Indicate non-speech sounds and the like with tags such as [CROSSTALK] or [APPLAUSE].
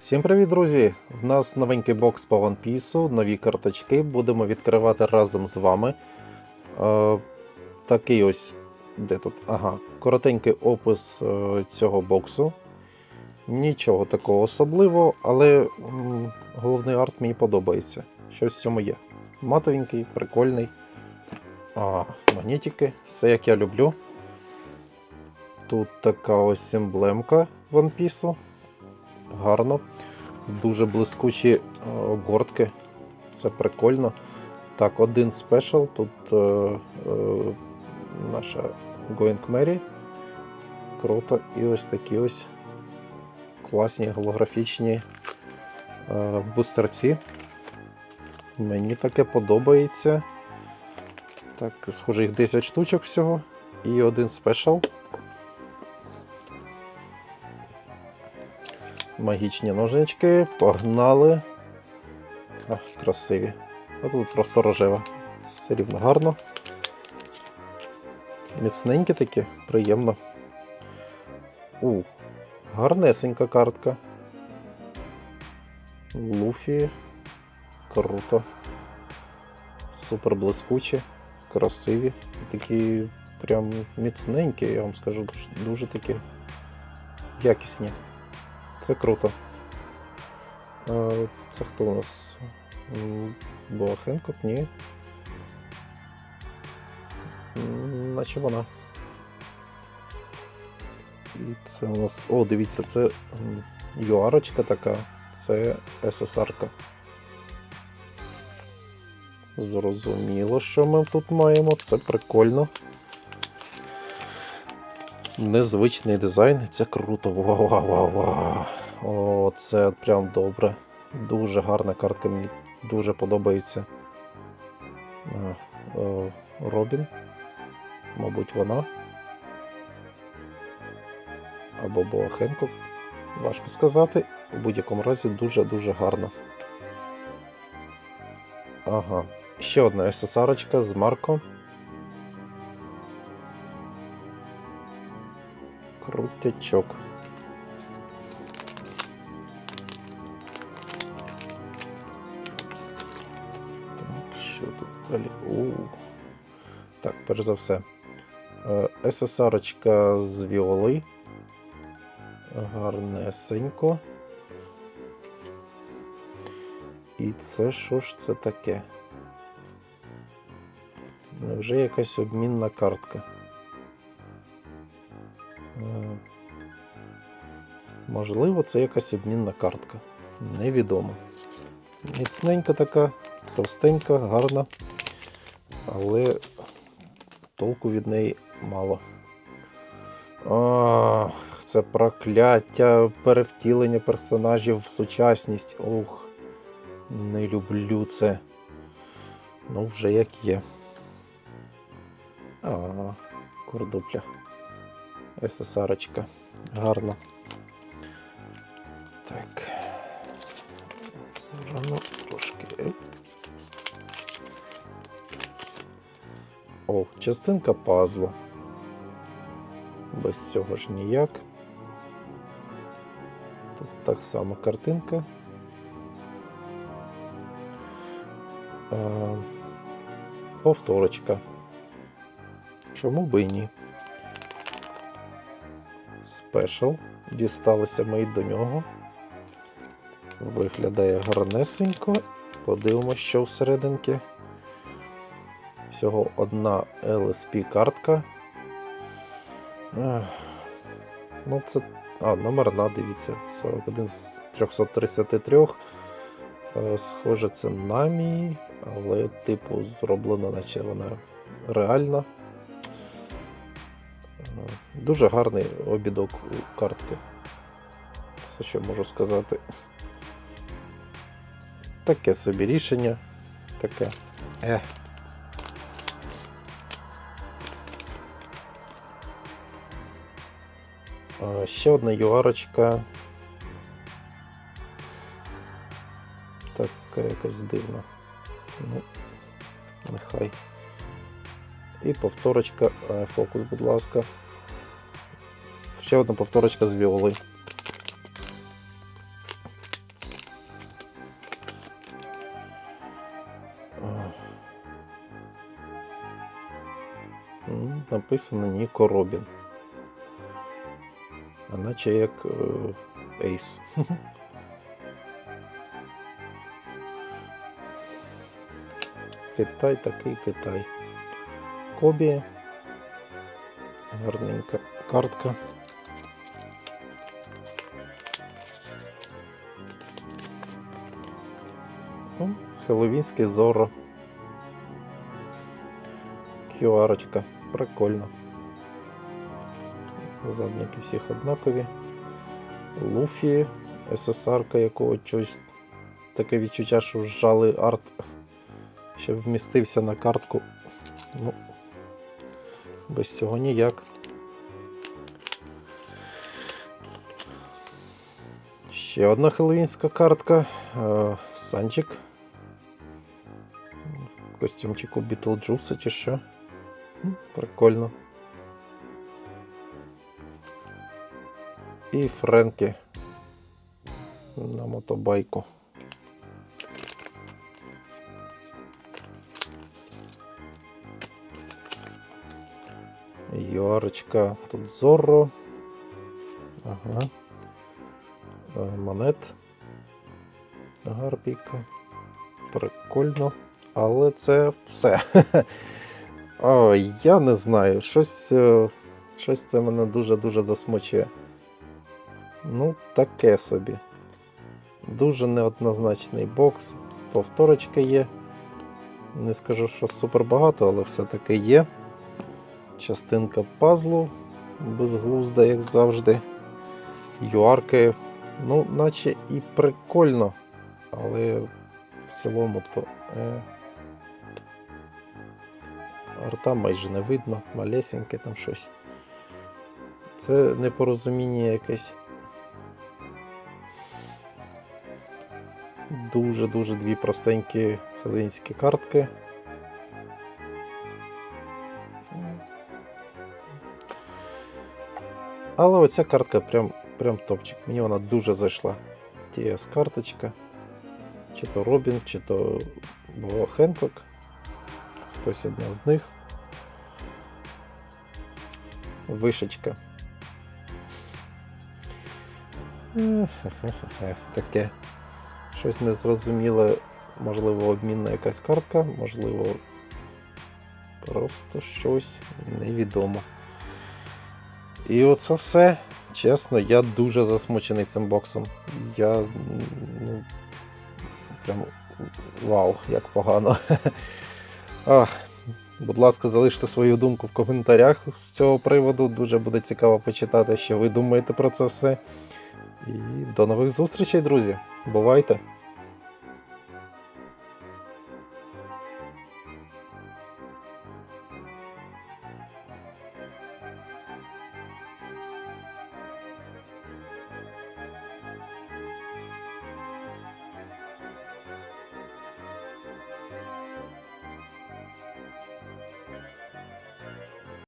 Всім привіт, друзі! В нас новенький бокс по One Piece, нові карточки. Будемо відкривати разом з вами. Е, такий ось. Де тут? Ага, коротенький опис е, цього боксу. Нічого такого особливого, але м, головний арт мені подобається. Щось в цьому є. Матовенький, прикольний. А, магнітики, все як я люблю. Тут така ось емблемка One Piece. Гарно. Дуже блискучі е, обгортки. Все прикольно. Так, один спешл. Тут е, е, наша Going Mary. Круто. І ось такі ось класні голографічні е, бустерці. Мені таке подобається. Так, схоже, їх 10 штучок всього. І один спешл. Магічні ножнички, погнали. Ах, красиві. А тут просто рожева. Все рівно гарно. Міцненькі такі, приємно. У, гарнесенька картка. Луфі. Круто. Супер блискучі, красиві. Такі прям міцненькі, я вам скажу, дуже такі якісні. Це круто. Це хто у нас? М, Боахенко? Ні. Наче вона. І це у нас. О, дивіться, це юарочка така. Це СССРка. Зрозуміло, що ми тут маємо. Це прикольно. Незвичний дизайн, це круто. Вау. О, це прям добре. Дуже гарна картка, мені дуже подобається. А, о, Робін. Мабуть, вона. Або Боахенко. Важко сказати. У будь-якому разі дуже-дуже гарно. Ага. Ще одна СССРочка з Марко. Крутячок. Так, що тут далі? У. Так, перш за все. Е, СССРочка з Віоли. Гарнесенько. І це що ж це таке? Невже якась обмінна картка? Е, Можливо, це якась обмінна картка. Невідомо. Міцненька така, товстенька, гарна, але толку від неї мало. Ах, це прокляття перевтілення персонажів в сучасність. Ох, не люблю це. Ну, вже як є. А, курдупля. СССРочка. Гарно. Так. Рано трошки. О, частинка пазлу. Без цього ж ніяк. Тут так само картинка. Е, повторочка. Чому би і ні? Спешл. Дісталися ми й до нього. Виглядає гарнесенько. Подивимося, що всерединки. Всього одна LSP картка. Ну, це. А, номерна, дивіться, 41 з 333. Е, Схоже, це намі, але, типу, зроблена, наче вона реальна. Е, Дуже гарний обідок у картки. Все, що можу сказати. Таке собі рішення. Таке. Е. Ще одна юарочка. Така якась дивна. Ну, нехай. І повторочка, е, фокус, будь ласка. Ще одна повторочка з віоли. Е. Написано Ніко Робін. А наче як е, Ейс. [LAUGHS] Китай такий Китай. Кобі. Гарненька картка. О, Хеллоуінський Зорро. QR-очка. Прикольно. Задники всіх однакові. Луфі, СССР-ка якого чогось таке відчуття, що вжали арт, ще вмістився на картку. Без цього ніяк. Ще одна хеллоуінська картка. Е, Санчик. В костюмчику Бітлджуса чи що. Прикольно. І Френкі на мотобайку. Юарочка, тут Зорро. Ага. Е, Монет. Гарпійка. Прикольно. Але це все. [LAUGHS] Ой, я не знаю. Щось, е, щось це мене дуже-дуже засмучує. Ну, таке собі. Дуже неоднозначний бокс. Повторочка є. Не скажу, що супер багато, але все-таки є. Частинка пазлу безглузда, як завжди. Юарки, ну, наче і прикольно, але в цілому то е, арта майже не видно, малесеньке там щось. Це непорозуміння якесь. Дуже-дуже дві простенькі хелинські картки. Але оця картка прям, прям топчик. Мені вона дуже зайшла. TS карточка. Чи то Робін, чи то Бо Хенкок. Хтось одна з них. Вишечка. Таке. Щось незрозуміле, можливо, обмінна якась картка, можливо, просто щось невідомо. І оце все. Чесно, я дуже засмучений цим боксом. Я. Ну, прям вау, як погано. [LAUGHS] Ах, будь ласка, залиште свою думку в коментарях з цього приводу. Дуже буде цікаво почитати, що ви думаєте про це все. І до нових зустрічей, друзі. Бувайте!